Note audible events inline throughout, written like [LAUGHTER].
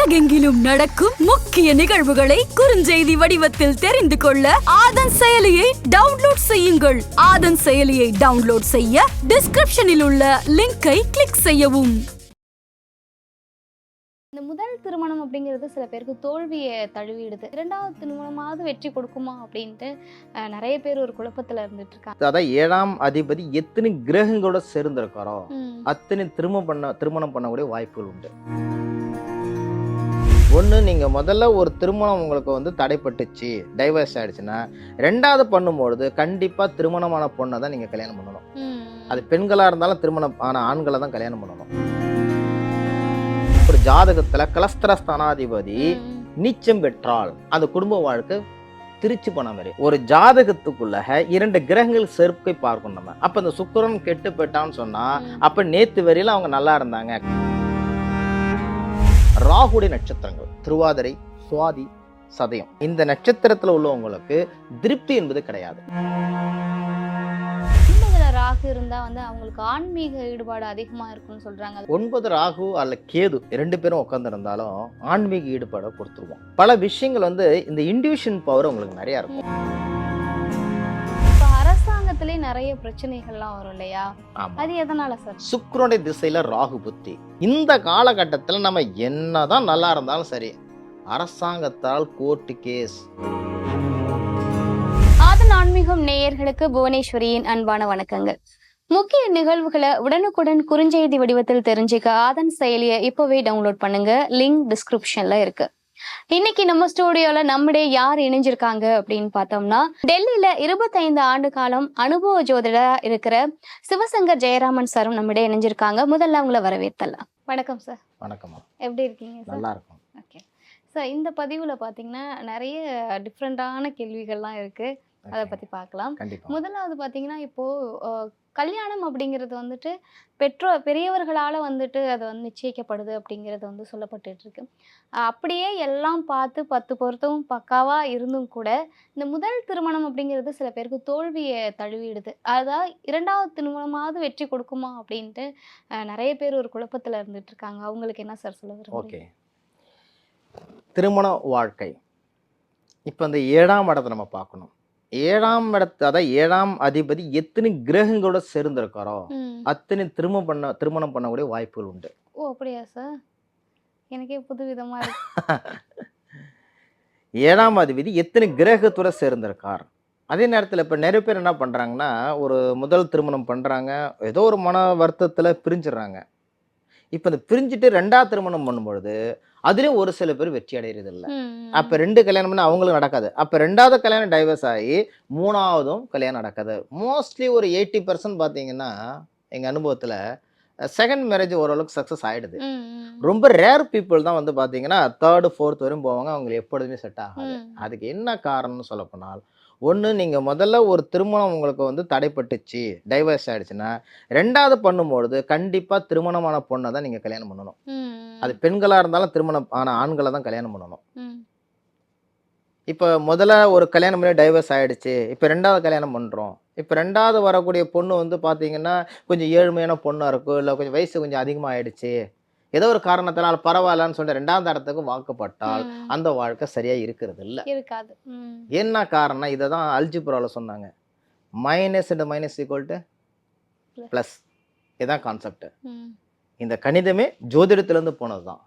உலகெங்கிலும் நடக்கும் முக்கிய நிகழ்வுகளை குறுஞ்செய்தி வடிவத்தில் தெரிந்து கொள்ள ஆதன் செயலியை டவுன்லோட் செய்யுங்கள். ஆதன் செயலியை டவுன்லோட் செய்ய டிஸ்கிரிப்ஷனில் உள்ள லிங்கை கிளிக் செய்யவும். இந்த முதல் திருமணம் அப்படிங்கிறது சில பேருக்கு தோல்வியை தழுவிடுது. இரண்டாவது திருமணமாவது வெற்றி கொடுக்குமா அப்படின்ட்டு நிறைய பேர் ஒரு குழப்பத்துல இருந்துட்டு இருக்காங்க அதான் ஏழாம் அதிபதி எத்தனை கிரகங்களோட சேர்ந்திருக்காரோ அத்தனை திரும்ப பண்ண திருமணம் பண்ணக்கூடிய வாய்ப்புகள் உண்டு. ஒன்று நீங்கள் முதல்ல ஒரு திருமணம் உங்களுக்கு வந்து தடைப்பட்டுச்சு டைவர்ஸ் ஆயிடுச்சுன்னா ரெண்டாவது பண்ணும்பொழுது கண்டிப்பாக திருமணமான பொண்ணை தான் நீங்கள் கல்யாணம் பண்ணணும். அது பெண்களாக இருந்தாலும் திருமணம் ஆன ஆண்களை தான் கல்யாணம் பண்ணணும். ஒரு ஜாதகத்தில் கலஸ்தர ஸ்தானாதிபதி நீச்சம் பெற்றால் அந்த குடும்ப வாழ்க்கை திருச்சி போன மாதிரி. ஒரு ஜாதகத்துக்குள்ள இரண்டு கிரகங்கள் சேர்க்கை பார்க்கணும் நம்ம. அப்ப இந்த சுக்கிரன் கெட்டு போயிட்டான்னு சொன்னா ம். அப்ப நேத்து வரையில அவங்க நல்லா இருந்தாங்க. ராகுடைய நட்சத்திரங்கள் திருவாதிரை சுவாதி சதயம். இந்த நட்சத்திரத்துல உள்ளவங்களுக்கு திருப்தி என்பது கிடையாது. ராகு இருந்தா வந்து அவங்களுக்கு ஆன்மீக ஈடுபாடு அதிகமா இருக்கும்னு சொல்றாங்க. ஒன்பது ராகு அல்ல கேது ரெண்டு பேரும் உட்கார்ந்து இருந்தாலும் ஆன்மீக ஈடுபாடை கொடுத்துருவோம். பல விஷயங்கள் வந்து இந்த இண்டிவிஷன் பவர் உங்களுக்கு நிறைய இருக்கும். அரசாங்கத்திலே நிறைய பிரச்சனைகள்லாம் வரும் இல்லையா? அது எதனால சார்? சுக்கிரனுடைய திசையில ராகு புத்தி. இந்த காலகட்டத்தில் நம்ம என்னதான் நல்லா இருந்தாலும் சரி அரசாங்கத்தால் கோர்ட்டு கேஸ். ஆதன் ஆன்மீகம் நேயர்களுக்கு புவனேஸ்வரியின் அன்பான வணக்கங்கள். முக்கிய நிகழ்வுகளை உடனுக்குடன் குறுஞ்செய்தி வடிவத்தில் தெரிஞ்சுக்க ஆதன் செயலியை இப்போவே டவுன்லோட் பண்ணுங்க. லிங்க் டிஸ்கிரிப்ஷன்ல இருக்கு. இன்னைக்கு நம்ம ஸ்டூடியோல நம்முடைய யார் இணைஞ்சிருக்காங்க அப்படின்னு பார்த்தோம்னா டெல்லியில இருபத்தைந்து ஆண்டு காலம் அனுபவ ஜோதிடரா இருக்கிற சிவசங்கர் ஜெயராமன் சாரும் நம்மிடையே இணைஞ்சிருக்காங்க. முதல்ல அவங்கள வரவேற்றலாம் வணக்கம் சார் வணக்கம்மா எப்படி இருக்கீங்க சார் நல்லா இருக்கும் ஓகே சார் இந்த பதிவில் பார்த்தீங்கன்னா நிறைய டிஃப்ரெண்ட்டான கேள்விகள்லாம் இருக்குது அதை பற்றி பார்க்கலாம். முதலாவது பார்த்தீங்கன்னா இப்போது அஹ், கல்யாணம் அப்படிங்கிறது வந்துட்டு பெற்றோர் பெரியவர்களால் வந்துட்டு அது வந்து நிச்சயிக்கப்படுது அப்படிங்கிறது வந்து சொல்லப்பட்டுட்டு இருக்கு. அப்படியே எல்லாம் பார்த்து பத்து பொருத்தமும் பக்காவாக இருந்தும் கூட இந்த முதல் திருமணம் அப்படிங்கிறது சில பேருக்கு தோல்வியை தழுவிடுது. அதாவது இரண்டாவது திருமணமாவது வெற்றி கொடுக்குமா அப்படின்ட்டு நிறைய பேர் ஒரு குழப்பத்தில் இருந்துட்டு இருக்காங்க. அவங்களுக்கு என்ன சார் சொல்ல? ஓகே. திருமண வாழ்க்கை. இப்போ இந்த ஏழாம் இடத்தை நம்ம பார்க்கணும். ஏழாம் இடத்து அதான் ஏழாம் அதிபதி எத்தனை கிரகங்களோட சேர்ந்திருக்காரோ. அத்தனை திரும்ப பண்ண திருமணம் பண்ணக்கூடிய வாய்ப்புகள் உண்டு. ஓ அப்படியா சார்? எனக்கே புது விதமா [LAUGHS] ஏழாம் அதிபதி எத்தனை கிரகத்தோட சேர்ந்திருக்கார்? அதே நேரத்தில் இப்போ நிறைய பேர் என்ன பண்ணுறாங்கன்னா ஒரு முதல் திருமணம் பண்ணுறாங்க ஏதோ ஒரு மன வருத்தத்தில் பிரிஞ்சிடுறாங்க. இப்போ இந்த பிரிஞ்சுட்டு ரெண்டாவது திருமணம் பண்ணும்பொழுது அதுலேயும் ஒரு சில பேர் வெற்றி அடைகிறது இல்லை அப்போ ரெண்டு கல்யாணம் பண்ணி அவங்களுக்கு நடக்காது. அப்போ ரெண்டாவது கல்யாணம் டைவர்ஸ் ஆகி மூணாவதும் கல்யாணம் நடக்காது. மோஸ்ட்லி ஒரு எயிட்டி பர்சன்ட் பார்த்தீங்கன்னா எங்கள் அனுபவத்தில் செகண்ட் மேரேஜ் ஓரளவுக்கு சக்ஸஸ் ஆகிடுது ரொம்ப ரேர் பீப்புள் தான் வந்து பார்த்தீங்கன்னா தேர்டு ஃபோர்த் வரையும் போவாங்க. அவங்களுக்கு எப்பொழுதுமே செட் ஆகாது. அதுக்கு என்ன காரணம்னு சொல்ல போனால் ஒன்று நீங்கள் முதல்ல ஒரு திருமணம் உங்களுக்கு வந்து தடைப்பட்டுச்சு டைவர்ஸ் ஆயிடுச்சுன்னா ரெண்டாவது பண்ணும்பொழுது கண்டிப்பாக திருமணமான பொண்ணை தான் நீங்கள் கல்யாணம் பண்ணணும். அது பெண்களாக இருந்தாலும் திருமணம் ஆன ஆண்களை தான் கல்யாணம் பண்ணணும். இப்போ முதல்ல ஒரு கல்யாணம் பண்ணி டைவர்ஸ் ஆயிடுச்சு இப்போ ரெண்டாவது கல்யாணம் பண்ணுறோம் இப்போ ரெண்டாவது வரக்கூடிய பொண்ணு வந்து பார்த்தீங்கன்னா கொஞ்சம் ஏழ்மையான பொண்ணாக இருக்கும் இல்லை கொஞ்சம் வயசு கொஞ்சம் அதிகமாக ஆயிடுச்சு ஏதோ ஒரு காரணத்தினால பரவாயில்லன்னு சொல்லிட்டு ரெண்டாவது இடத்துக்கு வாக்கப்பட்டால். அந்த வாழ்க்கை சரியாக இருக்கிறது இல்லை இருக்காது என்ன காரணம் இதை தான் அல்ஜிப்ராவில் சொன்னாங்க minus into minus equal to. Plus இதுதான் கான்செப்ட் இந்த கணிதமே ஜோதிடத்துலேருந்து போனது தான்.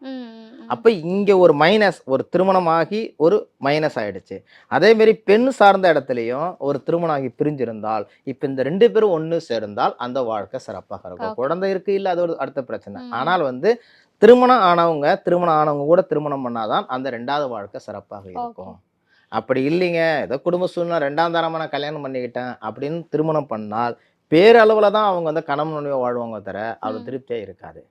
அப்போ இங்கே ஒரு மைனஸ் ஒரு திருமணமாகி ஒரு மைனஸ் ஆயிடுச்சு அதேமாரி பெண் சார்ந்த இடத்துலையும் ஒரு திருமணம் ஆகி பிரிஞ்சிருந்தால் இப்போ இந்த ரெண்டு பேரும் ஒன்று சேர்ந்தால் அந்த வாழ்க்கை சிறப்பாக இருக்கும். குழந்தை இருக்கு இல்லை அது ஒரு அடுத்த பிரச்சனை. ஆனால் வந்து திருமணம் ஆனவங்க திருமணம் ஆனவங்க கூட திருமணம் பண்ணாதான் அந்த ரெண்டாவது வாழ்க்கை சிறப்பாக இருக்கும் அப்படி இல்லைங்க ஏதோ குடும்ப சூழ்நிலை ரெண்டாம் தரமாக நான் கல்யாணம் பண்ணிக்கிட்டேன் அப்படின்னு திருமணம் பண்ணால் பேரளவில் தான் அவங்க வந்து கணவன் மனைவியா வாழ்வாங்க தவிர அது. திருப்தியாக இருக்காது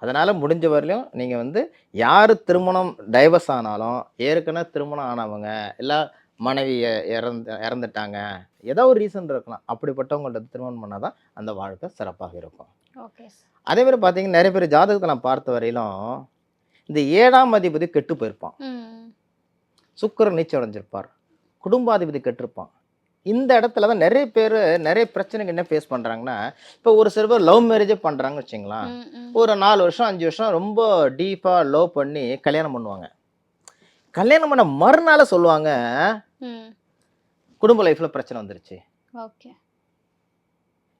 அதனால் முடிஞ்ச வரையிலும் நீங்கள் வந்து யார் திருமணம் டைவர்ஸ் ஆனாலும் ஏற்கனவே திருமணம் ஆனவங்க இல்லை மனைவி இ- இறந்து இறந்துட்டாங்க ஏதோ ஒரு ரீசன் இருக்கலாம். அப்படிப்பட்டவங்கள்ட்ட திருமணம் பண்ணால் தான் அந்த வாழ்க்கை சிறப்பாக இருக்கும். ஓகே அதே மாதிரி பார்த்தீங்கன்னா நிறைய பேர் ஜாதகத்தை நான் பார்த்த வரையிலும் இந்த ஏழாம் அதிபதி கெட்டு போயிருப்பான். சுக்கிரன் நீச்சம் அடைஞ்சிருப்பார். குடும்பாதிபதி கெட்டிருப்பான். இந்த இடத்துல தான் நிறைய பேர் நிறைய பிரச்சனைகள் என்ன ஃபேஸ் பண்ணுறாங்கன்னா இப்போ ஒரு சில பேர் லவ் மேரேஜே பண்ணுறாங்கன்னு ம். ஒரு நாலு வருஷம் அஞ்சு வருஷம் ரொம்ப டீப்பாக லவ் பண்ணி கல்யாணம் பண்ணுவாங்க கல்யாணம் பண்ண மறுநாள் சொல்லுவாங்க. குடும்ப லைஃப்பில் பிரச்சனை வந்துருச்சு ஓகே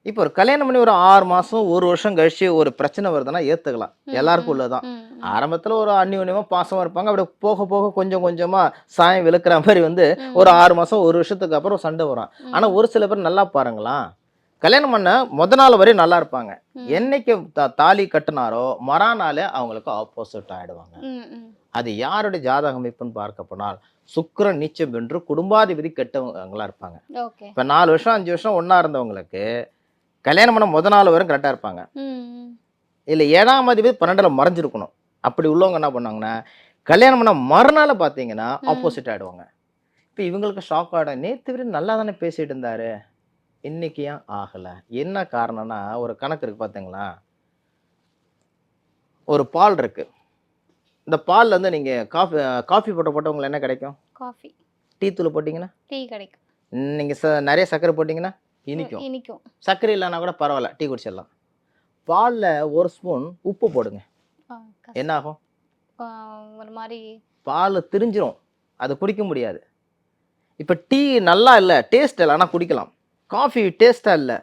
இப்போ ஒரு கல்யாணம் பண்ணி ஒரு ஆறு மாதம் ஒரு வருஷம் கழிச்சு ஒரு பிரச்சனை வருதுன்னா ஏற்றுக்கலாம் எல்லாருக்கும். உள்ளதான். ஆரம்பத்தில் ஒரு அந்நியோன்யமாக பாசமாக இருப்பாங்க அப்படியே போக போக கொஞ்சம் கொஞ்சமாக சாயம் விழுக்கிற மாதிரி வந்து. ஒரு ஆறு மாதம் ஒரு வருஷத்துக்கு அப்புறம் சண்டை வரும். ஆனால் ஒரு சில பேர் நல்லா பாருங்களேன் கல்யாணம் பண்ண முத நாள் வரையும் நல்லா இருப்பாங்க. என்னைக்கு தா- தாலி கட்டினாரோ மறானாலே அவங்களுக்கு ஆப்போசிட் ஆயிடுவாங்க. அது யாருடைய ஜாதக அமைப்புன்னு பார்க்க போனால் சுக்கிரன் நீச்சம் வென்று குடும்பாதிபதி கெட்டவங்களா இருப்பாங்க இப்போ நாலு வருஷம் அஞ்சு வருஷம் ஒன்றா இருந்தவங்களுக்கு கல்யாணம் பண்ண முத நாள் வரையும் கரெக்டாக இருப்பாங்க. இல்லை ஏழாம் அதிபதி பன்னெண்டில் மறைஞ்சிருக்கணும். அப்படி உள்ளவங்க என்ன பண்ணாங்கன்னா கல்யாணம் பண்ண மறுநாள் பார்த்தீங்கன்னா. ஆப்போசிட் ஆகிடுவாங்க இப்போ இவங்களுக்கு ஷாக் ஆகிடும் நேற்று வரை நல்லா தானே பேசிட்டு இருந்தாரு. இன்னைக்கு ஏன் ஆகலை? என்ன காரணம்னா ஒரு கணக்கு இருக்கு பார்த்தீங்களா ஒரு பால் இருக்கு. இந்த பால்ல இருந்து நீங்கள் காஃபி காஃபி போட்ட போட்டவங்களுக்கு என்ன கிடைக்கும்? காஃபி. டீ தூள் போட்டிங்கன்னா? டீ கிடைக்கும். நீங்கள் ச நிறைய சர்க்கரை போட்டிங்கன்னா? இனிக்கும். இனிக்கும். சர்க்கரை இல்லைன்னா கூட பரவாயில்ல டீ குடிச்சிடலாம். பாலில் ஒரு ஸ்பூன் உப்பு போடுங்க. என்ன ஆகும் ஒரு மாதிரி பால் திரிஞ்சிரும். அது குடிக்க முடியாது. இப்போ டீ நல்லா இல்லை டேஸ்ட் இல்லை ஆனால் குடிக்கலாம். காஃபி டேஸ்ட்டாக இல்லை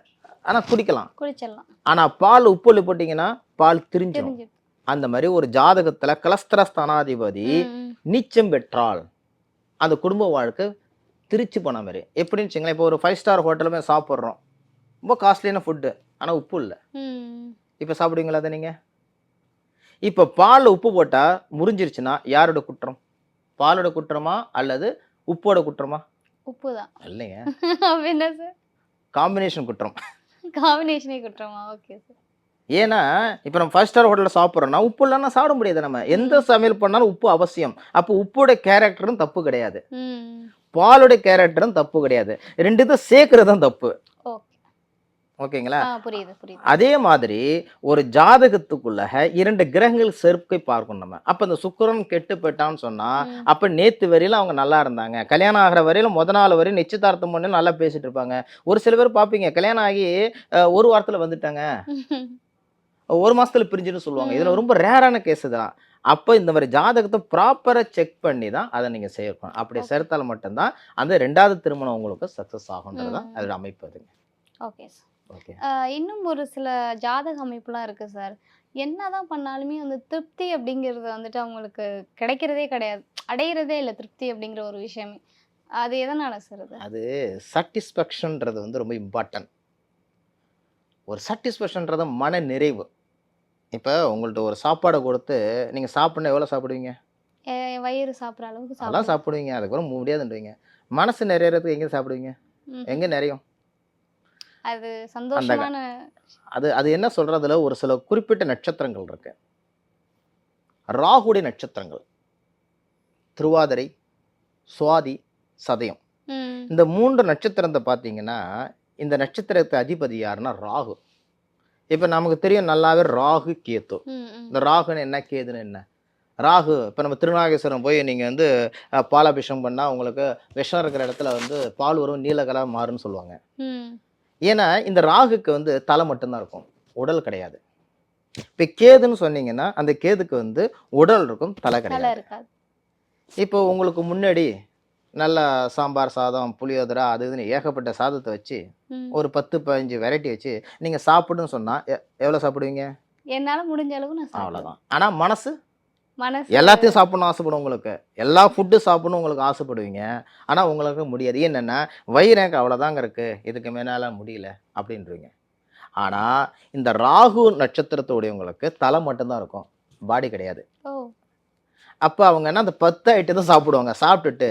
ஆனால் குடிக்கலாம். குடிச்சிடலாம். ஆனால் பால் உப்புள்ளி போட்டிங்கன்னா பால் திரிஞ்சிரும். தெரிஞ்சு அந்த மாதிரி ஒரு ஜாதகத்தில் கலஸ்திர ஸ்தானாதிபதி. நீச்சம் பெற்றால் அந்த குடும்ப வாழ்க்கை திருச்சி போன மாதிரி. எப்படின்னு வச்சுங்களேன் இப்போ ஒரு ஃபைவ் ஸ்டார் ஹோட்டலில் போய் சாப்பிட்றோம். ரொம்ப காஸ்ட்லியான ஃபுட்டு ஆனால் உப்பு இல்லை. இப்போ சாப்பிடுவீங்களா அதை நீங்கள் இப்போ பாலில் உப்பு போட்டால் முறிஞ்சிருச்சுன்னா யாரோட குற்றம்? பாலோட குற்றமா அல்லது உப்போட குற்றமா? உப்பு தான் இல்லைங்க [LAUGHS] என்ன சார் காம்பினேஷன் குற்றம். காம்பினேஷனே குற்றமா? ஓகே சார் ஏன்னா இப்போ நம்ம ஃபைவ் ஸ்டார் ஹோட்டலில் சாப்பிட்றோம்னா உப்பு இல்லைன்னா சாப்பிட முடியாது நம்ம. எந்த சமையல் பண்ணாலும் உப்பு அவசியம். அப்போ உப்போட கேரக்டரும் தப்பு கிடையாது. ம் பாலோட கேரக்டரும் தப்பு கிடையாது. ரெண்டு இதை சேர்க்கறது தான் தப்பு. ஓகே. ஓகேங்களா? அதே மாதிரி ஒரு ஜாதகத்துக்குள்ள இரண்டு கிரகங்கள் சேர்க்கை பார்க்கணும் நம்ம. அப்ப இந்த சுக்கிரன் கெட்டு போயிட்டான்னு சொன்னா. அப்ப நேத்து வரையில அவங்க நல்லா இருந்தாங்க. கல்யாணம் ஆகிற வரையில முத நாள் வரையும் நிச்சயதார்த்தம் பண்ணி நல்லா பேசிட்டு இருப்பாங்க. ஒரு சில பேர் பாப்பீங்க கல்யாணம் ஆகி ஒரு வாரத்துல வந்துட்டாங்க. [LAUGHS] ஒரு மாசத்துல பிரிஞ்சுன்னு சொல்லுவாங்க. இதுல. ரொம்ப ரேரான கேஸ் தான் அப்போ இந்த மாதிரி ஜாதகத்தை ப்ராப்பரா செக் பண்ணி தான் அதை நீங்க சேர்க்கணும். அப்படி. சேர்த்தால் மட்டும்தான் அந்த ரெண்டாவது திருமணம் உங்களுக்கு சக்சஸ் ஆகுன்றது தான் ம். அதோட அமைப்பு அதுங்க. ஓகே சார் ஓகே இன்னும் ஒரு சில ஜாதக அமைப்புலாம் இருக்கு சார் என்னதான் பண்ணாலுமே அந்த திருப்தி அப்படிங்கிறது வந்துட்டு அவங்களுக்கு கிடைக்கிறதே கிடையாது. அடையிறதே இல்லை திருப்தி அப்படிங்கிற ஒரு விஷயமே. அது எதனால சார் அது? அது சாட்டிஸ்ஃபேக்ஷன்ன்றது வந்து ரொம்ப இம்பார்ட்டன்ட் ஒரு சாட்டிஸ்ஃபேக்ஷன்றது மன நிறைவு. இப்போ உங்கள்ட்ட ஒரு சாப்பாடை கொடுத்து நீங்கள் சாப்பிட்ணும் எவ்வளோ சாப்பிடுவீங்க? என் வயிறு சாப்பிட்ற அளவுக்கு அதெல்லாம். சாப்பிடுவீங்க. அதுக்கப்புறம் முடியாதுன்றீங்க. மனசு நிறையறதுக்கு எங்கே சாப்பிடுவீங்க. எங்கே நிறையும்? அது சந்தோஷமான அது அது என்ன சொல்கிறதுல ஒரு சில குறிப்பிட்ட நட்சத்திரங்கள் இருக்கு. ராகுடைய நட்சத்திரங்கள். திருவாதிரை சுவாதி சதயம். இந்த மூன்று நட்சத்திரத்தை பார்த்தீங்கன்னா இந்த நட்சத்திரத்தை அதிபதி யாருன்னா ராகு. இப்போ நமக்கு தெரியும் நல்லாவே ராகு கேத்து. இந்த ராகுன்னு என்ன கேதுன்னு என்ன? ராகு இப்போ நம்ம திருநாகேஸ்வரம் போய் நீங்கள் வந்து அஹ், பாலாபிஷேகம் பண்ணால் உங்களுக்கு விஷம் இருக்கிற இடத்துல வந்து பால் வரும் நீல கலர் மாறுன்னு சொல்லுவாங்க. ஏன்னா இந்த ராகுக்கு வந்து தலை மட்டும்தான் இருக்கும். உடல் கிடையாது. இப்போ கேதுன்னு சொன்னீங்கன்னா அந்த கேதுக்கு வந்து உடல் இருக்கும் தலை கிடையாது. இப்போ உங்களுக்கு முன்னாடி நல்ல சாம்பார் சாதம் புளியோதரை அது இதுன்னு ஏகப்பட்ட சாதத்தை வச்சு. ஒரு பத்து பதினஞ்சு வெரைட்டி வச்சு நீங்கள் சாப்பிடுன்னு சொன்னால் எவ்வளோ சாப்பிடுவீங்க? என்னால முடிஞ்ச அளவு நான் அவ்வளோதான் ஆனால் மனசு? மனசு எல்லாத்தையும் சாப்பிடணும் ஆசைப்படும் உங்களுக்கு. எல்லா ஃபுட்டு சாப்பிடணும் உங்களுக்கு ஆசைப்படுவீங்க. ஆனால் உங்களுக்கு முடியாது. என்னென்னா வயிறு எனக்கு அவ்வளோதாங்க இருக்குது இதுக்கு மேலே முடியல அப்படின்றீங்க. ஆனால் இந்த ராகு நட்சத்திரத்துடையவங்களுக்கு தலை மட்டும்தான் இருக்கும். பாடி கிடையாது. அப்போ அவங்க என்ன அந்த பத்து ஐட்டம் தான் சாப்பிடுவாங்க. சாப்பிட்டுட்டு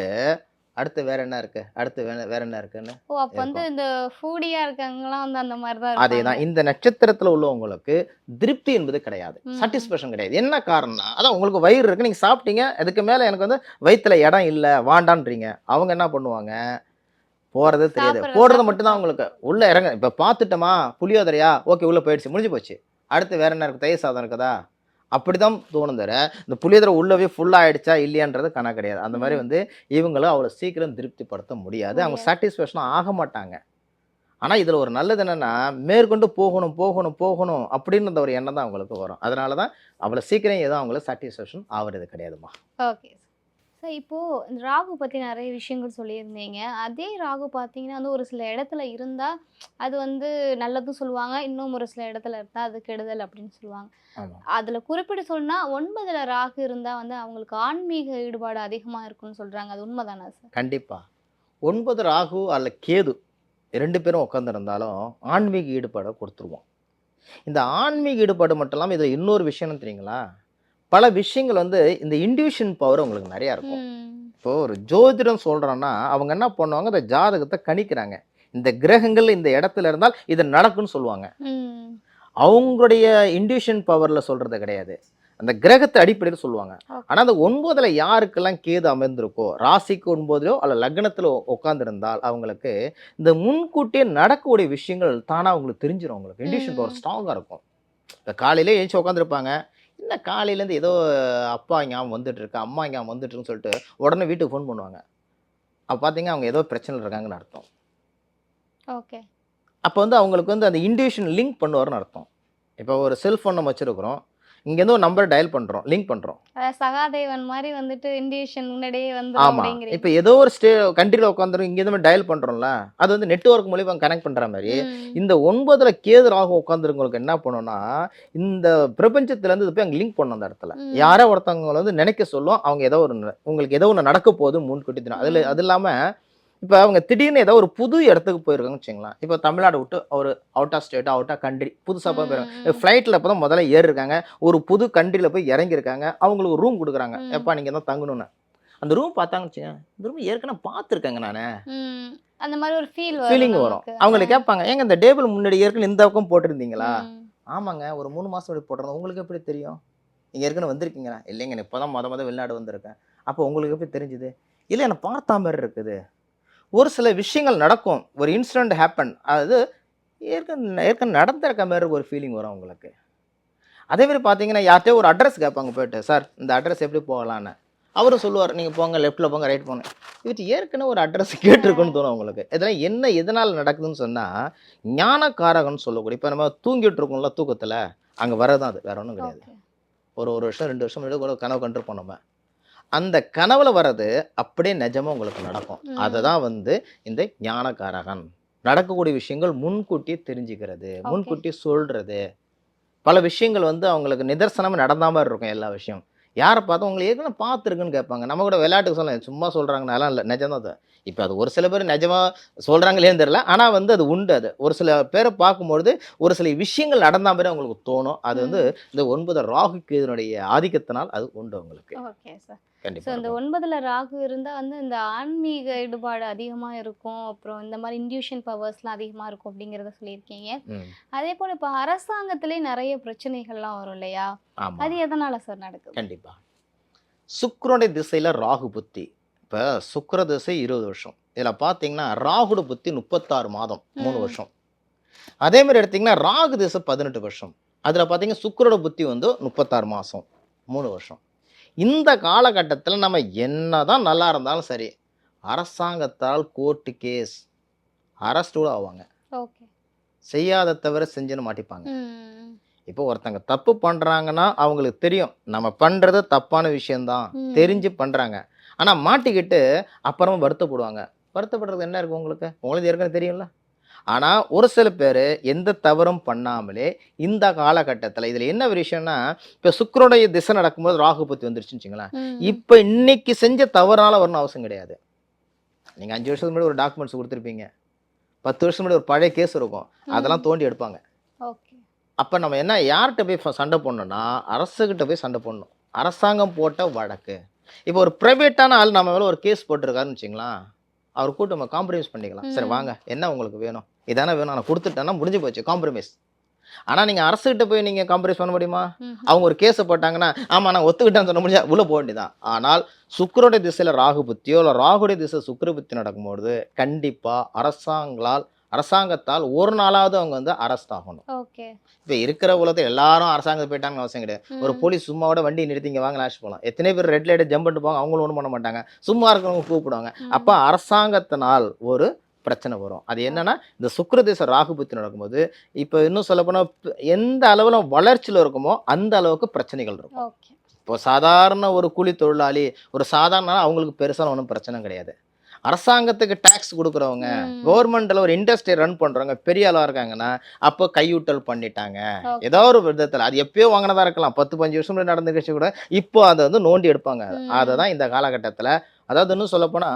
அடுத்து வேற என்ன இருக்கு? அடுத்து வேற வேற என்ன இருக்குன்னு ஓ அப்ப வந்து இந்த ஃபூடியா இருக்கவங்கலாம் வந்து அந்த மாதிரி தான் அதே தான் இந்த நட்சத்திரத்தில் உள்ளவங்களுக்கு திருப்தி என்பது கிடையாது. சாட்டிஸ்ஃபேக்ஷன் கிடையாது. என்ன காரணம்னா அதான் உங்களுக்கு வயிறு இருக்கு நீங்கள் சாப்பிட்டீங்க அதுக்கு மேலே எனக்கு வந்து வயிற்றுல இடம் இல்லை வாண்டான்றீங்க. அவங்க என்ன பண்ணுவாங்க? போகிறதே தெரியாது. போடுறது. மட்டும்தான் உங்களுக்கு உள்ள இறங்க இப்போ பார்த்துட்டோமா புளியோதரையா ஓகே உள்ள போயிடுச்சு முடிஞ்சு போச்சு. அடுத்து வேற என்ன இருக்கு? தயிர் சாதம் இருக்குதா? அப்படிதான் தோணும் தவிர இந்த புளியோதரை உள்ளவே ஃபுல் ஆயிடுச்சா இல்லையான்றது கணக்கு கிடையாது. அந்த மாதிரி வந்து இவங்களும் அவ்வளோ சீக்கிரம் திருப்திப்படுத்த முடியாது. அவங்க. சாட்டிஸ்ஃபேக்ஷனும் ஆக மாட்டாங்க. ஆனால் இதில் ஒரு நல்லது என்னன்னா மேற்கொண்டு போகணும் போகணும் போகணும் அப்படின்ற ஒரு எண்ணம் தான் அவங்களுக்கு வரும். அதனால தான் அவ்வளோ சீக்கிரம் எதுவும் அவங்களுக்கு சாட்டிஸ்ஃபேக்ஷன் ஆகுறது கிடையாதுமா. ஓகே சார் இப்போ இந்த ராகு பத்தி நிறைய விஷயங்கள் சொல்லியிருந்தீங்க. அதே ராகு பார்த்தீங்கன்னா வந்து ஒரு சில இடத்துல இருந்தா அது வந்து நல்லதும் சொல்லுவாங்க. இன்னும் ஒரு சில இடத்துல இருந்தா அது கெடுதல் அப்படின்னு சொல்லுவாங்க. அதுல குறிப்பிட்டு சொன்னா ஒன்பதுல ராகு இருந்தா வந்து அவங்களுக்கு ஆன்மீக ஈடுபாடு அதிகமா இருக்கும்னு சொல்றாங்க. அது உண்மைதானா சார் கண்டிப்பாக ஒன்பது ராகு அல்ல கேது ரெண்டு பேரும் உட்காந்துருந்தாலும் ஆன்மீக ஈடுபாடை கொடுத்துருவோம். இந்த ஆன்மீக ஈடுபாடு மட்டும் இல்லாமல் இதில் இன்னொரு விஷயம் என்ன தெரியுங்களா? பல விஷயங்கள் வந்து இந்த இண்டிவிஷன் பவர் உங்களுக்கு நிறையா இருக்கும். இப்போ ஒரு ஜோதிடம் சொல்கிறோன்னா அவங்க என்ன பண்ணுவாங்க? அந்த ஜாதகத்தை கணிக்கிறாங்க. இந்த கிரகங்கள் இந்த இடத்துல இருந்தால் இது நடக்கும்னு சொல்லுவாங்க. அவங்களுடைய இண்டிவிஷன் பவரில் சொல்கிறது கிடையாது. அந்த கிரகத்தை அடிப்படையில் சொல்லுவாங்க. ஆனால் அந்த ஒன்பதுல யாருக்கெல்லாம் கேது அமர்ந்திருக்கோ ராசிக்கு ஒன்பதுலையோ அல்ல லக்னத்தில் உட்காந்துருந்தால் அவங்களுக்கு இந்த முன்கூட்டியே நடக்கக்கூடிய விஷயங்கள் தானாக அவங்களுக்கு தெரிஞ்சிடும் அவங்களுக்கு. Intuition power. ஸ்ட்ராங்காக இருக்கும். இப்போ காலையிலே எழுச்சி உட்காந்துருப்பாங்க என்ன காலையிலேருந்து ஏதோ அப்பா ஞாபகம் வந்துட்டு இருக்கு அம்மா ஞாபகம் வந்துட்டு இருக்குன்னு சொல்லிட்டு உடனே வீட்டுக்கு ஃபோன் பண்ணுவாங்க. அப்போ பார்த்தீங்க அவங்க ஏதோ பிரச்சனை இருக்காங்கன்னு அர்த்தம். ஓகே. அப்போ வந்து அவங்களுக்கு வந்து அந்த இண்டிவிஷன் லிங்க் பண்ணுவார்னு அர்த்தம். இப்போ ஒரு செல்ஃபோன் நம்ம வச்சுருக்கிறோம். இங்கேருந்து ஒரு நம்பர் டயல் பண்ணுறோம் லிங்க் பண்ணுறோம் சகாதேவன் மாதிரி வந்துட்டு இண்டிவிஷன் முன்னாடியே வந்து ஆமாம் இப்போ ஏதோ ஒரு ஸ்டே கண்ட்ரியில் உட்காந்துரும் இங்கேருந்து டயல் பண்ணுறோம்ல அது வந்து நெட்ஒர்க் மூலியமா கனெக்ட் பண்ணுற மாதிரி. இந்த ஒன்பதுல கேது ராகு உட்காந்துருக்கவங்களுக்கு என்ன பண்ணுன்னா இந்த பிரபஞ்சத்துலேருந்து இது போய் அங்கே லிங்க் பண்ணும் அந்த இடத்துல. யாரோ ஒருத்தவங்களை வந்து நினைக்க சொல்லும் அவங்க ஏதோ ஒரு உங்களுக்கு ஏதோ ஒன்று நடக்க போகுது முன்கூட்டி தெரியும் அதில். அது இல்லாமல் இப்போ அவங்க திடீர்னு ஏதோ ஒரு புது இடத்துக்கு போயிருக்காங்கன்னு வச்சுங்களேன் இப்போ தமிழ்நாடு விட்டு ஒரு out of state out of country புதுசாக போய் போயிருக்காங்க. ஃப்ளைட்டில் இப்போ தான் முதல்ல ஏறி இருக்காங்க. ஒரு புது கண்ட்ரியில் போய் இறங்கியிருக்காங்க. அவங்களுக்கு ரூம் கொடுக்குறாங்க. எப்பா நீங்கள் தான் தங்கணும்னு. அந்த ரூம் பார்த்தாங்கன்னு வச்சுங்க இந்த ரூம் ஏற்கனவே பார்த்துருக்கேங்க நான். அந்த மாதிரி ஒரு ஃபீல் ஃபீலிங் வரும். அவங்களை கேட்பாங்க ஏங்க இந்த டேபிள் முன்னாடி ஏற்கனவே இந்த பக்கம் போட்டிருந்தீங்களா. ஆமாங்க ஒரு மூணு மாதம் முன்னாடி போட்டிருந்தோம். உங்களுக்கு எப்படி தெரியும்? நீங்கள் ஏற்கனவே வந்திருக்கீங்களா? இல்லைங்க இப்போ தான் மொத மொதல் வெளிநாடு வந்திருக்கேன். அப்போ உங்களுக்கு எப்படி தெரிஞ்சுது? இல்லை என்னை பார்த்தா மாதிரி இருக்குது. ஒரு சில விஷயங்கள் நடக்கும். ஒரு இன்சிடென்ட் ஹேப்பன் அது ஏற்கனவே ஏற்கனவே நடந்திருக்க மாதிரி ஒரு ஃபீலிங் வரும் உங்களுக்கு. அதே மாதிரி பார்த்தீங்கன்னா யார்கிட்டயோ ஒரு அட்ரஸ் கேட்பாங்க போயிட்டு சார் இந்த அட்ரஸ் எப்படி போகலான்னு? அவரும் சொல்லுவார் நீங்கள் போங்க லெஃப்ட்டில் போங்க ரைட் போங்க இது ஏற்கனவே ஒரு அட்ரஸ் கேட்டிருக்குன்னு தோணும் உங்களுக்கு. இதெல்லாம் என்ன எதனால் நடக்குதுன்னு சொன்னால் ஞானக்காரகன்னு சொல்லக்கூடிய இப்போ நம்ம தூங்கிட்டு இருக்கோம்ல தூக்கத்தில் அங்கே வரதான் அது. வேற ஒன்றும் கிடையாது. ஒரு ஒரு வருஷம் ரெண்டு வருஷம் முன்னாடி கூட கனவு கண்டிருப்போம் நம்ம. அந்த கனவுல வர்றது அப்படியே நிஜமா உங்களுக்கு நடக்கும். அதை தான் வந்து இந்த ஞானகாரகன். நடக்கக்கூடிய விஷயங்கள் முன்கூட்டியே தெரிஞ்சுக்கிறது முன்கூட்டியே சொல்றது. பல விஷயங்கள் வந்து அவங்களுக்கு நிதர்சனமாக நடந்த மாதிரி இருக்கும் எல்லா விஷயம். யாரை பார்த்தா உங்களை ஏற்கனவே பார்த்துருக்குன்னு கேட்பாங்க. நம்ம கூட விளையாட்டுக்கு சொல்ல சும்மா சொல்கிறாங்கனாலாம் இல்லை. நிஜம்தான் அது. இப்போ அது ஒரு சில பேர் நிஜமா சொல்கிறாங்களேன்னு தெரியல. ஆனால் வந்து அது உண்டு அது. ஒரு சில பேரை பார்க்கும்பொழுது ஒரு சில விஷயங்கள் நடந்த மாதிரி அவங்களுக்கு தோணும். அது வந்து இந்த ஒன்பது ராகு கேதுனுடைய ஆதிக்கத்தினால் அது உண்டு உங்களுக்கு ஓகே சார். ஸோ இந்த. ஒன்பதுல ராகு இருந்தா வந்து இந்த ஆன்மீக ஈடுபாடு அதிகமா இருக்கும். அப்புறம் இந்த மாதிரி இன்டியூஷன் பவர்ஸ்லாம் அதிகமா இருக்கும் அப்படிங்கறத சொல்லியிருக்கீங்க. அதே போல இப்போ அரசாங்கத்திலே நிறைய பிரச்சனைகள்லாம் வரும் இல்லையா? அது எதனால சார் நடக்குது? கண்டிப்பா. சுக்கிரனுடைய திசையில ராகு புத்தி. இப்ப சுக்கிர திசை இருபது வருஷம். இதுல பாத்தீங்கன்னா ராகுட புத்தி முப்பத்தாறு மாதம் மூணு. வருஷம். அதே மாதிரி எடுத்தீங்கன்னா ராகு திசை பதினெட்டு வருஷம். அதுல பாத்தீங்கன்னா சுக்கிரோட புத்தி வந்து முப்பத்தாறு மாசம் மூணு வருஷம். இந்த காலகட்டத்தில் நம்ம என்னதான் நல்லா இருந்தாலும் சரி அரசாங்கத்தால் கோர்ட்டு கேஸ் அரெஸ்ட் கூட ஆவாங்க. ஓகே. செய்யாத தவிர செஞ்சுன்னு மாட்டிப்பாங்க. இப்போ ஒருத்தங்க தப்பு பண்றாங்கன்னா அவங்களுக்கு தெரியும் நம்ம பண்றது தப்பான விஷயம்தான். தெரிஞ்சு பண்றாங்க. ஆனா மாட்டிக்கிட்டு அப்புறமா வருத்தப்படுவாங்க. வருத்தப்படுறது என்ன இருக்கு உங்களுக்கு? உங்களுக்கு ஏற்கனவே தெரியும்ல. ஆனா ஒரு சில பேர் எந்த தவறும் பண்ணாமலே இந்த காலகட்டத்தில் இதுல என்ன ஒரு விஷயம்னா இப்போ சுக்கிரனுடைய திசை நடக்கும்போது ராகு பத்தி வந்துருச்சுன்னு வச்சுங்களேன். இப்போ இன்னைக்கு செஞ்ச தவறால வரணும் அவசியம் கிடையாது. நீங்க அஞ்சு வருஷத்துக்கு முன்னாடி ஒரு டாக்குமெண்ட்ஸ் கொடுத்துருப்பீங்க. பத்து வருஷம் முன்னாடி ஒரு பழைய கேஸ் இருக்கும். அதெல்லாம் தோண்டி எடுப்பாங்க. ஓகே. அப்போ நம்ம என்ன யார்கிட்ட போய் சண்டை போடணும்னா அரசுகிட்ட போய் சண்டை போடணும். அரசாங்கம் போட்ட வழக்கு. இப்போ ஒரு ப்ரைவேட்டான ஆள் நம்ம மேலே ஒரு கேஸ் போட்டிருக்காருன்னு வச்சுங்களேன் அவர் கூட்டு நம்ம காம்ப்ரமைஸ் பண்ணிக்கலாம். சரி. வாங்க என்ன உங்களுக்கு வேணும்? இதானே வேணும். நான் கொடுத்துட்டேன்னா முடிஞ்சு போச்சு காம்ப்ரமைஸ் ஆனால் நீங்கள் அரசுகிட்ட போய் நீங்கள் காம்ப்ரமைஸ் பண்ண முடியுமா? அவங்க ஒரு கேஸை போட்டாங்கன்னா ஆமாம் நான் ஒத்துக்கிட்டேன்னு சொன்ன முடிஞ்சா உள்ளே போக வேண்டியதான் ஆனால் சுக்கிரோடைய திசையில் ராகு புத்தியோ இல்லை ராகுடைய திசை சுக்கிர புத்தி நடக்கும்போது கண்டிப்பாக அரசாங்களால் அரசாங்கத்தால் ஒரு நாளாவது அவங்க வந்து அரெஸ்ட் ஆகணும். ஓகே. இப்போ இருக்கிற உலகத்தில் எல்லாரும் அரசாங்கத்தை போயிட்டாங்கன்னு அவசியம் கிடையாது. ஒரு போலீஸ் சும்மாவோட வண்டி நிறுத்திங்க வாங்க லாஸ்ட் போகலாம் எத்தனை பேர் ரெட் லைட்டை ஜம்ப் பண்ணிட்டு போவாங்க அவங்களும் ஒன்றும் பண்ண மாட்டாங்க. சும்மா இருக்கிறவங்க கூப்பிடுவாங்க. அப்போ அரசாங்கத்தினால் ஒரு பிரச்சனை வரும். அது என்னன்னா இந்த சுக்கிரதேச ராகுபத்தி நடக்கும்போது இப்போ இன்னும் சொல்லப்போனால் எந்த அளவில் வளர்ச்சியில் இருக்குமோ அந்த அளவுக்கு பிரச்சனைகள் இருக்கும். இப்போ சாதாரண ஒரு கூலி தொழிலாளி ஒரு சாதாரண அவங்களுக்கு பெருசாக ஒன்றும் பிரச்சனை கிடையாது. அரசாங்கத்துக்கு டேக்ஸ் கொடுக்குறவங்க கவர்மெண்ட்ல ஒரு இண்டஸ்ட்ரி ரன் பண்றவங்க பெரிய ஆளா இருக்காங்கன்னா அப்போ கையூட்டல் பண்ணிட்டாங்க. ஏதோ ஒரு விதத்துல. அது எப்பயோ வாங்கினதா இருக்கலாம். பத்து பஞ்சு வருஷம் முன்னாடி நடந்த நிகழ்ச்சி கூட இப்போ அதை வந்து நோண்டி எடுப்பாங்க. அதை தான் இந்த காலகட்டத்துல. அதாவது இன்னும் சொல்ல போனா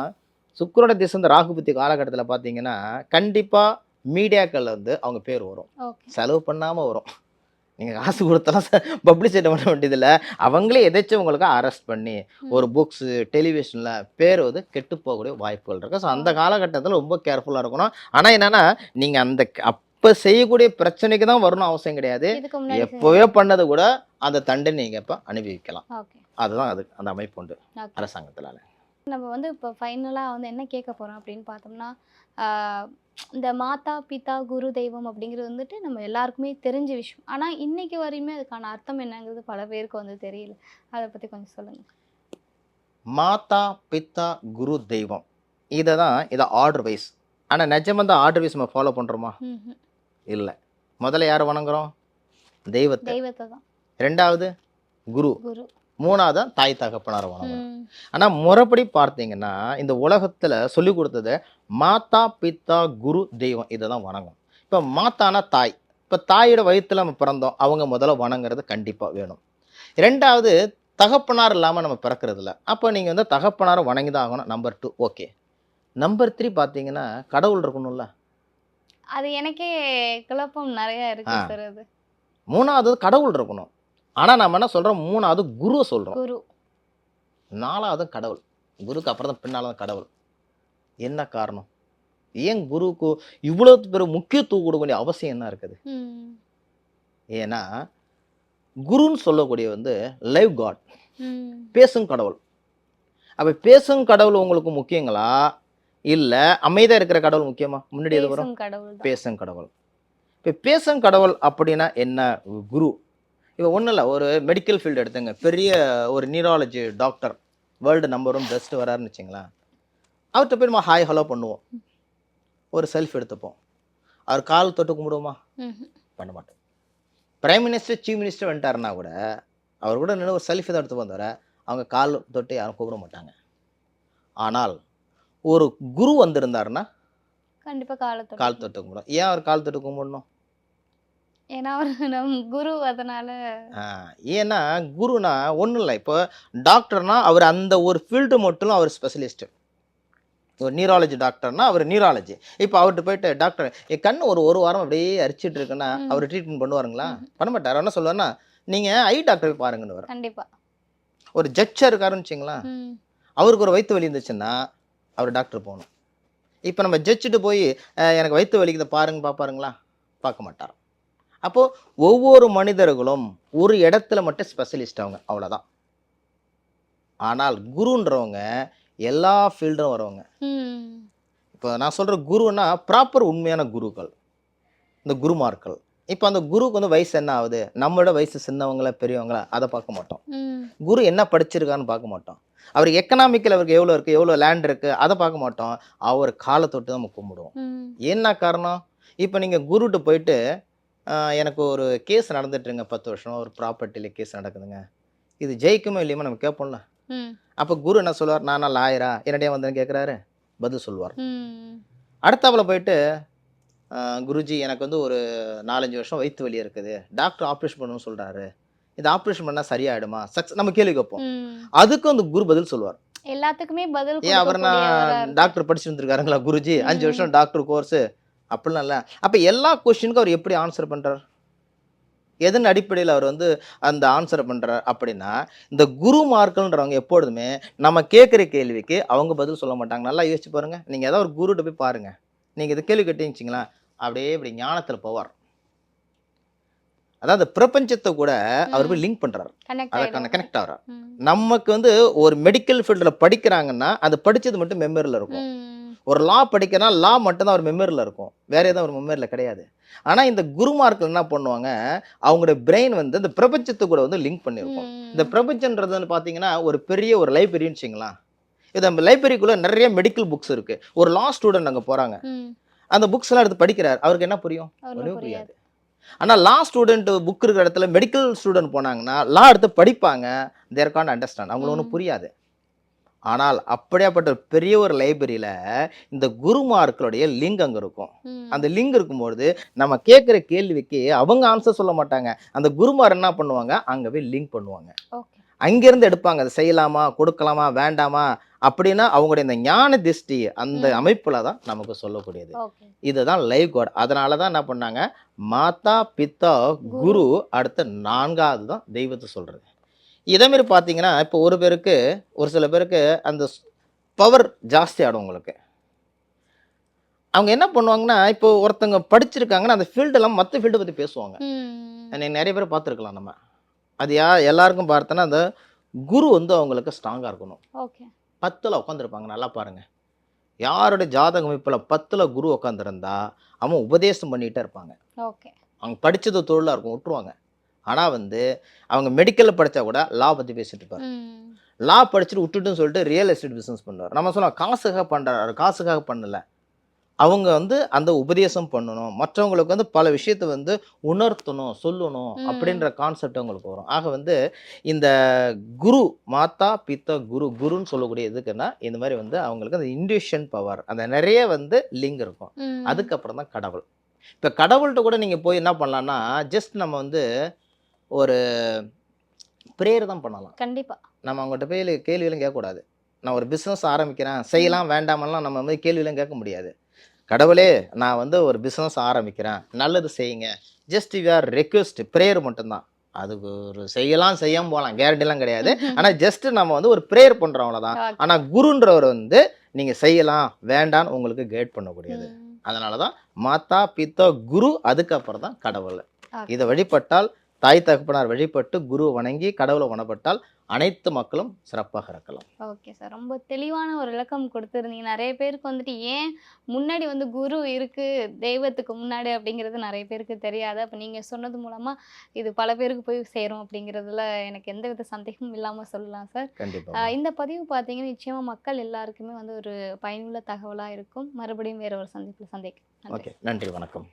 சுக்கிரன திசை இந்த ராகுபத்தி காலகட்டத்துல பாத்தீங்கன்னா கண்டிப்பா மீடியாக்கள்ல வந்து அவங்க பேர் வரும். செலவு பண்ணாம வரும். நீங்க காசு கொடுத்தாலும் பப்ளிசிட்டி பண்ண வேண்டியதில்ல. அவங்களே எதாச்சும் உங்களுக்கு அரெஸ்ட் பண்ணி ஒரு புக்ஸு டெலிவிஷனில் பேர் வந்து கெட்டு போகக்கூடிய வாய்ப்புகள் இருக்குது ஸோ அந்த காலகட்டத்தில் ரொம்ப கேர்ஃபுல்லாக இருக்கணும். ஆனால் என்னன்னா நீங்கள் அந்த அப்போ செய்யக்கூடிய பிரச்சனைக்கு தான் வரணும் அவசியம் கிடையாது. எப்போவே பண்ணது கூட அந்த தண்டனை நீங்கள் இப்போ அனுபவிக்கலாம். அதுதான் அது அந்த அமைப்பு உண்டு. அரசாங்கத்தினால. நம்ம வந்து இப்போ ஃபைனலாக வந்து என்ன கேட்க போகிறோம் அப்படின்னு பார்த்தோம்னா இந்த மாதா பிதா குரு தெய்வம் அப்படிங்கிறது வந்துட்டு நம்ம எல்லாருக்குமே தெரிஞ்ச விஷயம். ஆனால் இன்னைக்கு வரையுமே அதுக்கான அர்த்தம் என்னங்கிறது பல பேருக்கு வந்து தெரியல. அதை பற்றி கொஞ்சம் சொல்லுங்கள் மாதா பித்தா குரு தெய்வம். இதை தான் இதை ஆர்டர் வைஸ் ஆனால் நிஜமாக தான் ஆர்டர் வைஸ் நம்ம ஃபாலோ பண்ணுறோமா இல்லை. முதல்ல யாரை வணங்குறோம்? தெய்வத்தை. தெய்வத்தை தான். ரெண்டாவது குரு. குரு. மூணாவது தாய் தகப்பனாரை வணங்குறோம். ஆனால் முறைப்படி பார்த்தீங்கன்னா இந்த உலகத்தில் சொல்லி கொடுத்தது மாதா பித்தா குரு தெய்வம் இதை தான் வணங்கும். இப்போ மாத்தானா தாய். இப்போ தாயோட வயித்துல நம்ம பிறந்தோம். அவங்க முதல்ல வணங்குறது கண்டிப்பாக வேணும். ரெண்டாவது தகப்பனார் இல்லாமல் நம்ம பிறக்கிறது இல்ல அப்போ நீங்கள் வந்து தகப்பனாரை வணங்கி தான் ஆகணும். Number two okay number three பார்த்தீங்கன்னா கடவுள் இருக்கணும்ல. அது எனக்கே குழப்பம் நிறைய இருக்கு மூணாவது கடவுள் இருக்கணும். ஆனால் நம்ம என்ன சொல்கிறோம் மூணாவது குரு சொல்கிறோம் குரு. நாலாவது கடவுள். குருக்கு அப்புறம் தான் பின்னால் தான் கடவுள். என்ன காரணம்? ஏன் குருவுக்கு இவ்வளோ பெரிய முக்கியத்துவம் கொடுக்க வேண்டிய அவசியம் என்ன இருக்குது? ஏன்னா குருன்னு சொல்லக்கூடிய வந்து லைவ் காட் பேசும் கடவுள். அப்போ பேசும் கடவுள் உங்களுக்கு முக்கியங்களா? இல்லை அமைதியாக இருக்கிற கடவுள் முக்கியமா? முன்னாடி எது வரும்? பேசும் கடவுள் இப்போ பேசும் கடவுள் அப்படின்னா என்ன? குரு. இப்போ ஒன்றும் இல்லை ஒரு மெடிக்கல் ஃபீல்டு எடுத்துங்க. பெரிய ஒரு neurology doctor world number one best வராருன்னு வச்சுங்களேன் அவர்கிட்ட போய் நம்ம ஹாய் ஹலோ பண்ணுவோம். ஒரு செல்ஃப் எடுத்துப்போம். அவர் கால் தொட்டு கும்பிடுவோமா. பண்ண மாட்டோம். பிரைம் மினிஸ்டர் சீஃப் மினிஸ்டர் வந்துட்டாருன்னா கூட அவர் கூட நின்று ஒரு செல்ஃபி தான் எடுத்து வந்தவரை அவங்க கால் தொட்டு யாரும் கூப்பிட மாட்டாங்க. ஆனால் ஒரு குரு வந்திருந்தாருன்னா கண்டிப்பா காலத்தோட கால் தொட்டு கும்பிடும் ஏன் அவர் கால் தொட்டு கும்பிடணும்? ஏன்னா அவர் நம் குரு அதனால ஏன்னா குருனா ஒன்றும் இல்லை இப்போ டாக்டர்னா அவர் அந்த ஒரு ஃபீல்டு மட்டும் அவர் ஸ்பெஷலிஸ்ட்டு ஒரு நியூராலஜி டாக்டர்னா அவர் நியூராலஜி இப்போ அவர்கிட்ட போயிட்டு டாக்டர் என் கண் ஒரு ஒரு வாரம் அப்படியே அரிச்சிட்டு இருக்குன்னா. அவர் ட்ரீட்மெண்ட் பண்ணுவாருங்களா? பண்ண மாட்டார். என்ன சொல்லுவாருன்னா நீங்கள் ஐ டாக்டர் பாருங்கன்னு வரும் கண்டிப்பா. ஒரு ஜட்ஜாக இருக்காருன்னு வச்சுங்களேன் அவருக்கு ஒரு வயிற்று வலி இருந்துச்சுன்னா அவர் டாக்டர் போகணும். இப்போ நம்ம ஜட்ஜிட்டு போய் எனக்கு வயிற்று வலிக்குதை பாருங்க பார்ப்பாருங்களா பார்க்க மாட்டார் அப்போது ஒவ்வொரு மனிதர்களும் ஒரு இடத்துல மட்டும் ஸ்பெஷலிஸ்ட் அவங்க அவ்வளோதான் ஆனால் குருன்றவங்க எல்லா ஃபீல்டும் வரவங்க. இப்போ நான் சொல்கிற குருன்னா ப்ராப்பர் உண்மையான குருக்கள். இந்த குருமார்கள். இப்போ அந்த குருவுக்கு வந்து வயசு என்ன ஆகுது? நம்மளோட வயசு சின்னவங்களா பெரியவங்களா அதை பார்க்க மாட்டோம். குரு என்ன படிச்சிருக்கான்னு பார்க்க மாட்டோம். அவருக்கு எக்கனாமிக்கல் அவருக்கு எவ்வளோ இருக்குது எவ்வளோ லேண்ட் இருக்குது அதை பார்க்க மாட்டோம். அவர் காலை தொட்டு தான் நம்ம கும்பிடுவோம். என்ன காரணம்? இப்போ நீங்கள் குருட்டு போயிட்டு எனக்கு ஒரு கேஸ் நடந்துட்டுருங்க பத்து வருஷம். ஒரு ப்ராப்பர்ட்டியில் கேஸ் நடக்குதுங்க. இது ஜெயிக்குமோ இல்லையுமோ நம்ம கேட்போம்ல அப்போ குரு என்ன சொல்லுவார்? நானா லாயரா? என்னடியா வந்தேன்னு கேட்குறாரு பதில் சொல்லுவார். அடுத்தாப்புல போயிட்டு குருஜி எனக்கு வந்து ஒரு நாலஞ்சு வருஷம் வயிற்று வலி இருக்குது. டாக்டர் ஆப்ரேஷன் பண்ணணும்னு சொல்கிறாரு இது ஆப்ரேஷன் பண்ணால் சரியாயிடுமா? சக்ஸ் நம்ம கேள்வி கேட்போம். அதுக்கும் அந்த குரு பதில் சொல்லுவார். எல்லாத்துக்குமே பதில் ஏன் அவர் நான் டாக்டர் படிச்சுட்டு இருந்திருக்காருங்களா குருஜி? அஞ்சு. வருஷம் டாக்டர் கோர்ஸ் அப்படிலாம் இல்லை. அப்போ எல்லா கொஸ்டினுக்கும் அவர் எப்படி ஆன்சர் பண்றார்? எதன் அடிப்படையில் அவர் வந்து அந்த ஆன்சர் பண்றார் அப்படின்னா இந்த குருமார்கள்ன்றவங்க எப்பொழுதுமே நம்ம கேட்குற கேள்விக்கு அவங்க பதில் சொல்ல மாட்டாங்க. நல்லா யோசிச்சு பாருங்க. நீங்க ஏதாவது ஒரு குருட்ட போய் பாருங்க. நீங்க இது கேள்வி கேட்டீங்கச்சிங்களா அப்படியே இப்படி ஞானத்துல போவார். அதாவது பிரபஞ்சத்தை கூட அவர் போய் லிங்க் பண்றாரு. கனெக்ட் அதை ஆயிடும் கனெக்ட் ஆகிறார் நமக்கு வந்து ஒரு மெடிக்கல் ஃபீல்டில் படிக்கிறாங்கன்னா அது படிச்சது மட்டும் மெமரியில் இருக்கும். ஒரு லா படிக்கிறனா லா மட்டும்தான் ஒரு மெமரியில் இருக்கும். வேற எதுவும் ஒரு மெமரியில் கிடையாது. ஆனால் இந்த குருமார்கள் என்ன பண்ணுவாங்க? அவங்களுடைய பிரெயின் வந்து இந்த பிரபஞ்சத்து கூட வந்து லிங்க் பண்ணியிருக்கும். இந்த பிரபஞ்சன்றது வந்து பார்த்தீங்கன்னா ஒரு பெரிய ஒரு லைப்ரரின்னு வச்சுங்களேன். இது நம்ம லைப்ரரிக்குள்ளே நிறைய மெடிக்கல் புக்ஸ் இருக்கு. ஒரு லா ஸ்டூடெண்ட் அங்கே போகிறாங்க. அந்த புக்ஸ் எல்லாம் எடுத்து படிக்கிறார். அவருக்கு என்ன புரியும்? ஒன்றும் புரியாது. ஆனால் லா ஸ்டூடெண்ட் புக் இருக்கிற இடத்துல மெடிக்கல் ஸ்டூடெண்ட் போனாங்கன்னா லா எடுத்து படிப்பாங்க. தேர் கான் அண்டர்ஸ்டாண்ட் அவங்களுக்கு ஒன்றும். புரியாது. ஆனால் அப்படியாப்பட்ட பெரிய ஒரு லைப்ரரியில் இந்த குருமார்களுடைய லிங்க் அங்கே இருக்கும். அந்த லிங்க் இருக்கும்பொழுது நம்ம கேட்குற கேள்விக்கு அவங்க ஆன்சர் சொல்ல மாட்டாங்க. அந்த குருமார் என்ன பண்ணுவாங்க? அங்கே போய் லிங்க் பண்ணுவாங்க. அங்கேருந்து எடுப்பாங்க. அதை செய்யலாமா? கொடுக்கலாமா? வேண்டாமா? அப்படின்னா அவங்களுடைய இந்த ஞான திஷ்டி அந்த. அமைப்பில் தான் நமக்கு சொல்லக்கூடியது. இதுதான் லைவ் காட் அதனால தான் என்ன பண்ணாங்க? மாதா பித்தா குரு அடுத்த நான்காவது தான் தெய்வத்தை சொல்கிறது இதேமாரி பார்த்தீங்கன்னா இப்போ ஒரு பேருக்கு ஒரு சில பேருக்கு அந்த பவர் ஜாஸ்தி ஆடும் உங்களுக்கு. அவங்க என்ன பண்ணுவாங்கன்னா இப்போ ஒருத்தங்க படிச்சிருக்காங்கன்னா அந்த ஃபீல்டெல்லாம் மற்ற ஃபீல்டை பற்றி பேசுவாங்க. நிறைய பேர் பார்த்துருக்கலாம் நம்ம. அது யா எல்லாருக்கும் பார்த்தோன்னா அந்த குரு வந்து அவங்களுக்கு ஸ்ட்ராங்காக இருக்கணும். ஓகே. பத்தில் உட்காந்துருப்பாங்க நல்லா பாருங்க. யாரோட ஜாதக அமைப்பில் பத்தில் குரு உட்காந்துருந்தா அவன் உபதேசம் பண்ணிகிட்டே இருப்பாங்க. ஓகே. அவங்க படித்தது தொழிலாக இருக்கும் விட்டுருவாங்க. ஆனால் வந்து அவங்க மெடிக்கலில் படித்தா கூட லா பற்றி பேசிட்டு இருப்பார். லா படிச்சுட்டு விட்டுட்டுன்னு சொல்லிட்டு ரியல் எஸ்டேட் பிஸ்னஸ் பண்ணுவார். நம்ம சொன்னோம் காசுக்காக பண்ணுறாரு காசுக்காக பண்ணல. அவங்க வந்து அந்த உபதேசம் பண்ணணும். மற்றவங்களுக்கு வந்து பல விஷயத்தை வந்து உணர்த்தணும் சொல்லணும். அப்படின்ற கான்செப்ட் அவங்களுக்கு வரும். ஆக வந்து இந்த குரு மாதா பித்தா குரு குருன்னு சொல்லக்கூடிய எதுக்குன்னா இந்த மாதிரி வந்து அவங்களுக்கு அந்த இன்டியூஷன் பவர் அந்த நிறைய வந்து லிங்க் இருக்கும். அதுக்கப்புறம் தான் கடவுள். இப்போ கடவுள்கிட்ட கூட நீங்கள் போய் என்ன பண்ணலாம்னா ஜஸ்ட் நம்ம வந்து ஒரு ப்ரேயர் தான் பண்ணலாம். கண்டிப்பா. நம்ம அவங்ககிட்ட போய் கேள்வியெல்லாம் கேட்கக்கூடாது. நான் ஒரு பிஸ்னஸ் ஆரம்பிக்கிறேன் செய்யலாம் வேண்டாமெல்லாம் நம்ம வந்து கேள்வியெல்லாம் கேட்க முடியாது. கடவுளே நான் வந்து ஒரு பிஸ்னஸ் ஆரம்பிக்கிறேன் நல்லது செய்யுங்க. Just you are request prayer மட்டும்தான். அதுக்கு ஒரு செய்யலாம் செய்யாம போகலாம் கேரண்டிலாம் கிடையாது. [LAUGHS] ஆனால் ஜஸ்ட் நம்ம வந்து ஒரு ப்ரேயர் அவ்வளோதான் Okay. ஆனால் குருன்றவர் வந்து நீங்கள் செய்யலாம் வேண்டான்னு உங்களுக்கு கைட் பண்ணக்கூடியது. அதனால தான் மாதா பித்தா குரு அதுக்கப்புறம் தான் கடவுள். இதை வழிபட்டால் தாய் தகப்பனார் வழிபட்டு குரு வணங்கி கடவுளை வணப்பட்டால் அனைத்து மக்களும் சிறப்பாக இருக்கலாம். ஓகே சார் ரொம்ப தெளிவான ஒரு விளக்கம் கொடுத்துருந்தீங்க. நிறைய பேருக்கு வந்துட்டு ஏன் முன்னாடி வந்து குரு இருக்கு தெய்வத்துக்கு முன்னாடி அப்படிங்கிறது நிறைய பேருக்கு தெரியாது. அப்போ நீங்கள் சொன்னது மூலமா இது பல பேருக்கு போய் சேரும் அப்படிங்கிறதுல எனக்கு எந்த வித சந்தேகமும் இல்லாமல் சொல்லலாம் சார் கண்டிப்பாக இந்த பதிவு பார்த்தீங்கன்னா நிச்சயமா மக்கள் எல்லாருக்குமே வந்து ஒரு பயனுள்ள தகவலாக இருக்கும். மறுபடியும் வேற ஒரு சந்திப்பில் சந்திக்கும் நன்றி. ஓகே நன்றி. வணக்கம்.